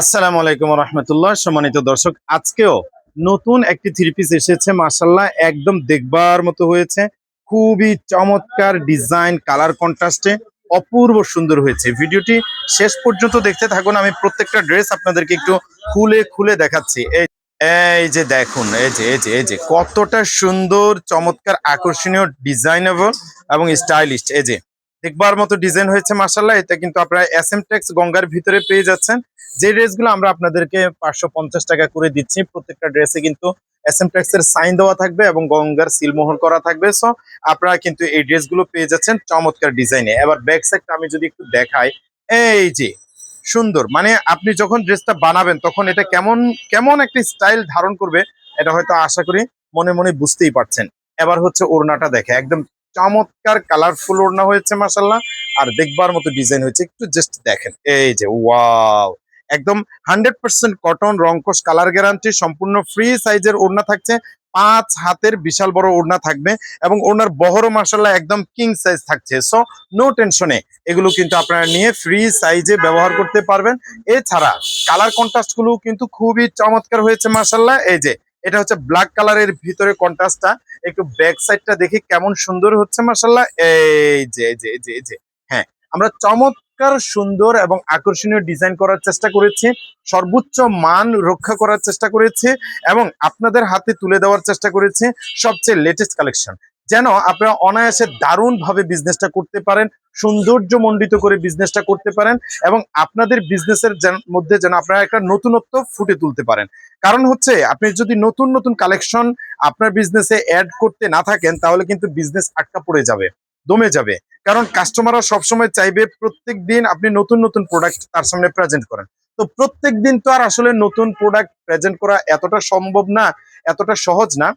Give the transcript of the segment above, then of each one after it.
আসসালামু আলাইকুম রহমতুল্লাহ। সম্মানিত দর্শক, আজকেও নতুন একটি থ্রি পিস এসেছে মাসাল্লাহ একদম দেখবার মতো হয়েছে। খুবই চমৎকার ডিজাইন কালার কন্ট্রাস্টে অপূর্ব সুন্দর হয়েছে। ভিডিওটি শেষ পর্যন্ত দেখতে থাকুন, আমি প্রত্যেকটা ড্রেস আপনাদেরকে একটু খুলে খুলে দেখাচ্ছি। এই এই যে দেখুন, এই যে এই যে এই যে, কতটা সুন্দর, চমৎকার, আকর্ষণীয় ডিজাইনেবল এবং স্টাইলিশ এই যে দেখবার মতো ডিজাইন হয়েছে মাসাল্লাহ এটা কিন্তু আপনারা এস এম টেক্স গঙ্গার ভিতরে পেয়ে যাচ্ছেন। যে ড্রেসগুলো আমরা আপনাদেরকে পাঁচশো পঞ্চাশ টাকা করে দিচ্ছি, প্রত্যেকটা ড্রেসে কিন্তু এস এম টেক্স এর সাইন দেওয়া থাকবে এবং গঙ্গার সিলমোহর করা থাকবে। সো আপনারা কিন্তু এই ড্রেসগুলো পেয়ে যাচ্ছেন চমৎকার ডিজাইনে এবার ব্যাক সাইডটা আমি যদি একটু দেখাই, এই যে, সুন্দর। মানে আপনি যখন ড্রেসটা বানাবেন, তখন এটা কেমন কেমন একটা স্টাইল ধারণ করবে, এটা হয়তো আশা করি মনে মনে বুঝতেই পারছেন। এবার হচ্ছে ওড়নাটা দেখে, একদম চমৎকার কালারফুল ওড়না হয়েছে মাসাল্লাহ আর দেখবার মতো ডিজাইন হয়েছে, একটু জাস্ট দেখেন। এই যে ওয়াও একদম হান্ড্রেড পার্সেন্ট কটন রংকশ কালার গ্যারান্টি সম্পূর্ণ ফ্রি সাইজের ওড়না থাকছে। পাঁচ হাতের বিশাল বড় ওড়না থাকবে এবং ওড়নার বহরও মাসাল্লাহ একদম কিং সাইজ থাকছে। সো নো টেনশনে এগুলো কিন্তু আপনারা নিয়ে ফ্রি সাইজে ব্যবহার করতে পারবেন। এছাড়া কালার কন্ট্রাস্টগুলো কিন্তু খুবই চমৎকার হয়েছে মাসাল্লাহ এই যে এটা হচ্ছে ব্ল্যাক কালারের ভিতরে কন্ট্রাস্টটা একটু ব্যাক সাইডটা দেখি কেমন সুন্দর হচ্ছে মাসাল্লাহ এই যে যে যে যে। হ্যাঁ আমরা চমৎকার, সুন্দর এবং আকর্ষণীয় ডিজাইন করার চেষ্টা করেছি। সর্বোচ্চ মান রক্ষা করার চেষ্টা করেছি এবং আপনাদের হাতে তুলে দেওয়ার চেষ্টা করেছি সবচেয়ে লেটেস্ট কালেকশন যেন আপনারা অনায়াসে দারুণ ভাবে বিজনেসটা করতে পারেন সৌন্দর্য মণ্ডিত করে বিজনেসটা করতে পারেন এবং আপনাদের বিজনেসের মধ্যে যেন আপনারা একটা নতুনত্ব ফুটে তুলতে পারেন। কারণ হচ্ছে, আপনি যদি নতুন নতুন কালেকশন আপনার বিজনেসে অ্যাড করতে না থাকেন, তাহলে কিন্তু বিজনেস আটকা পড়ে যাবে, দমে যাবে। কারণ কাস্টমাররা সবসময় চাইবে প্রত্যেক দিন আপনি নতুন নতুন প্রোডাক্ট তার সামনে প্রেজেন্ট করেন। তো প্রত্যেক দিন তো আর আসলে নতুন প্রোডাক্ট প্রেজেন্ট করা এতটা সম্ভব না, এতটা সহজ না।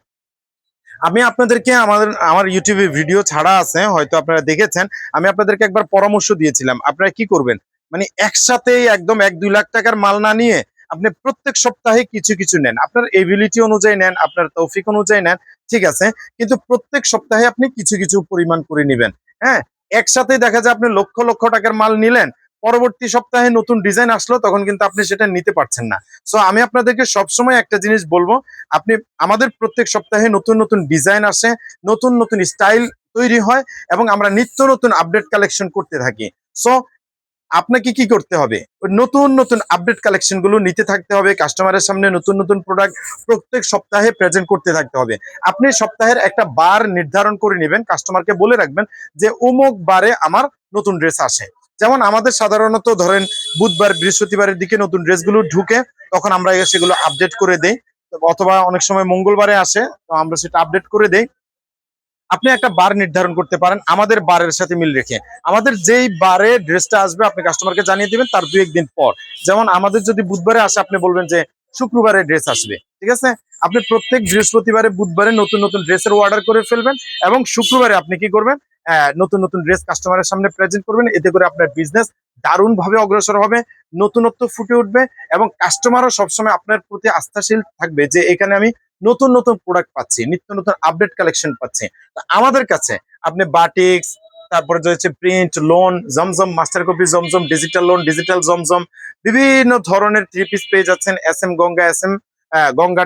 আমি আপনাদেরকে আমাদের, আমার ইউটিউবে ভিডিও ছাড়া আছে, হয়তো আপনারা দেখেছেন, আমি আপনাদেরকে একবার পরামর্শ দিয়েছিলাম, আপনারা কি করবেন? মানে একসাথেই একদম এক দুই লাখ টাকার মাল না নিয়ে আপনি প্রত্যেক সপ্তাহে কিছু কিছু নেন। আপনার এবিলিটি অনুযায়ী নেন, আপনার তৌফিক অনুযায়ী নেন, ঠিক আছে? কিন্তু প্রত্যেক সপ্তাহে আপনি কিছু কিছু পরিমাণ করে নেবেন হ্যাঁ? একসাথে দেখা যায় আপনি লক্ষ লক্ষ টাকার মাল নিলেন পরবর্তী সপ্তাহে নতুন ডিজাইন আসলো, তখন কিন্তু আপনি সেটা নিতে পারছেন না। সো আমি আপনাদেরকে সবসময় একটা জিনিস বলব, আপনি আমাদের প্রত্যেক সপ্তাহে নতুন নতুন ডিজাইন আসে, নতুন নতুন স্টাইল তৈরি হয় এবং আমরা নিত্য নতুন আপডেট কালেকশন করতে থাকি। সো আপনাকে কি করতে হবে? নতুন নতুন আপডেট কালেকশনগুলো নিতে থাকতে হবে কাস্টমারের সামনে নতুন নতুন প্রোডাক্ট প্রত্যেক সপ্তাহে প্রেজেন্ট করতে থাকতে হবে। আপনি সপ্তাহের একটা বার নির্ধারণ করে নেবেন কাস্টমারকে বলে রাখবেন যে অমুক বারে আমার নতুন ড্রেস আসে। যেমন আমাদের সাধারণত ধরেন বুধবার, বৃহস্পতিবারের দিকে নতুন ড্রেসগুলো ঢুকে তখন আমরা সেগুলো আপডেট করে দেই। অথবা অনেক সময় মঙ্গলবারে আসে, তো আমরা সেটা আপডেট করে দেই। আপনি একটা বার নির্ধারণ করতে পারেন, আমাদের বারের সাথে মিল রেখে। আমাদের যেই বারে ড্রেসটা আসবে, আপনি কাস্টমারকে জানিয়ে দিবেন, তার দুই একদিন পর। যেমন আমাদের যদি বুধবারে আসে, আপনি বলবেন যে শুক্রবারে ড্রেস আসবে, ঠিক আছে? আপনি প্রত্যেক বৃহস্পতিবারে, বুধবারে নতুন নতুন ড্রেসের অর্ডার করে ফেলবেন এবং শুক্রবারে আপনি কি করবেন? নতুন নতুন ড্রেস কাস্টমারের সামনে প্রেজেন্ট করবেন। এতে করে আপনার বিজনেস দারুণ ভাবে অগ্রসর হবে, নতুনত্ব ফুটে উঠবে এবং কাস্টমারও সবসময় আপনার প্রতি আস্থাশীল থাকবে যে এখানে আমি নতুন নতুন প্রোডাক্ট পাচ্ছি, নিত্য নতুন আপডেট কালেকশন পাচ্ছি। আমাদের কাছে আপনি বাটিক্স, তারপরে হচ্ছে প্রিন্ট লোন জমজম মাস্টার কপি জমজম ডিজিটাল লোন ডিজিটাল জমজম, বিভিন্ন ধরনের থ্রি পিস পেয়ে যাচ্ছেন। S M Ganga S M Ganga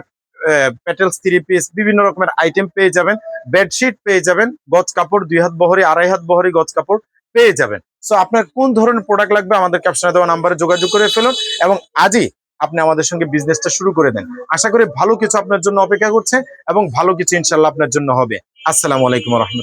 petals three piece বিভিন্ন রকমের আইটেম পেয়ে যাবেন। বেডশিট পেয়ে যাবেন, গজ কাপড়, দুই হাত বহরি, আড়াই হাত বহরি গজ কাপড় পেয়ে যাবেন। সো আপনার কোন ধরনের প্রোডাক্ট লাগবে আমাদের ক্যাপশনে দেওয়া নাম্বারে যোগাযোগ করে ফেলুন এবং আজই আপনি আমাদের সঙ্গে বিজনেসটা শুরু করে দেন। আশা করি ভালো কিছু আপনার জন্য অপেক্ষা করছে এবং ভালো কিছু ইনশাল্লাহ আপনার জন্য হবে। আসসালামু আলাইকুম রহমতুল্লাহ।